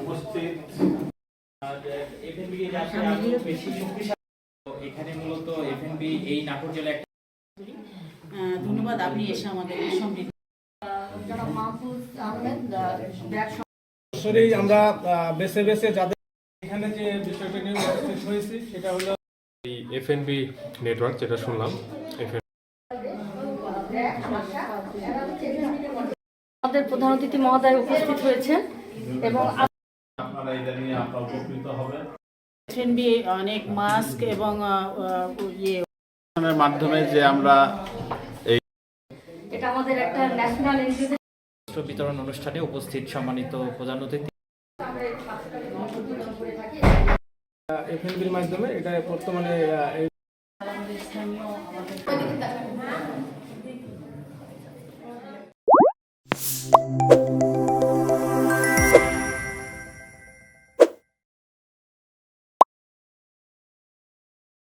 উপস্থিত। এফএনবি আরও বেশি শক্তিশালী। এখানে মূলত এফএনবি এই নাটোর জেলা একটা ধন্যবাদ আপনি এসে আমাদের সমৃদ্ধ আমরা বেছে বেছে যাদের এখানে যে বিষয়টা নিয়ে উপস্থিত হয়েছি সেটা হলো এই এফএনবি নেটওয়ার্ক যেটা শুনলাম এফএন আমাদের প্রধান অতিথি মহোদয় উপস্থিত হয়েছেন এবং আপনারা এটা নিয়ে আপনারা উপকৃত হবেন। এফএনবি অনেক মাস্ক এবং ইয়ে। মাধ্যমে যে আমরা এটা আমাদের একটা ন্যাশনাল এনজিও বিতরণ অনুষ্ঠানে উপস্থিত সম্মানিত প্রধান অতিথি। এফএনবির মাধ্যমে এটা বর্তমানে এই